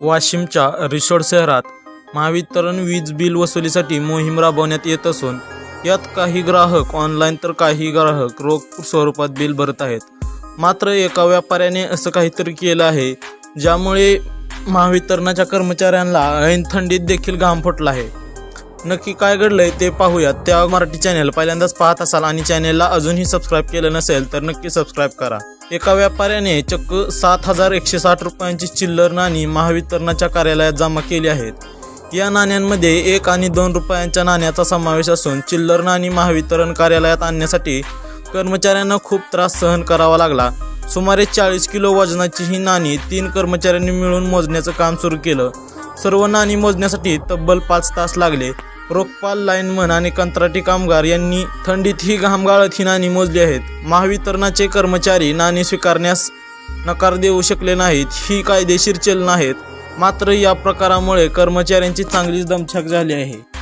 वाशिमच्या रिसोड शहरात महावितरण वीज बिल वसुलीसाठी मोहीम राबवण्यात येत असून यात काही ग्राहक ऑनलाईन तर काही ग्राहक रोख स्वरूपात बिल भरत आहेत. मात्र एका व्यापाऱ्याने असं काहीतरी केलं आहे ज्यामुळे महावितरणाच्या कर्मचाऱ्यांना ऐन थंडीत देखील घाम फुटला आहे. नक्की काय घडलंय ते पाहूयात. त्या मराठी चॅनल पहिल्यांदाच पाहत असाल आणि चॅनेलला अजूनही सबस्क्राईब केलं नसेल तर नक्की सबस्क्राईब करा. एका व्यापाऱ्याने चक्क सात हजार एकशे साठ रुपयांची चिल्लर नाणी महावितरणाच्या कार्यालयात जमा केली आहेत. या नाण्यांमध्ये एक आणि दोन रुपयांच्या नाण्याचा समावेश असून चिल्लर नाणी महावितरण कार्यालयात आणण्यासाठी कर्मचाऱ्यांना खूप त्रास सहन करावा लागला. सुमारे चाळीस किलो वजनाची ही नाणी तीन कर्मचाऱ्यांनी मिळून मोजण्याचं काम सुरू केलं. सर्व नाणी मोजण्यासाठी तब्बल पाच तास लागले. रोखपाल लाईनमन आणि कंत्राटी कामगार यांनी थंडीत ही घामगाळत ही नाणी मोजली आहेत. महावितरणाचे कर्मचारी नाणी स्वीकारण्यास नकार देऊ शकले नाहीत. ही कायदेशीर चलन आहेत. मात्र या प्रकारामुळे कर्मचाऱ्यांची चांगलीच दमछाक झाली आहे.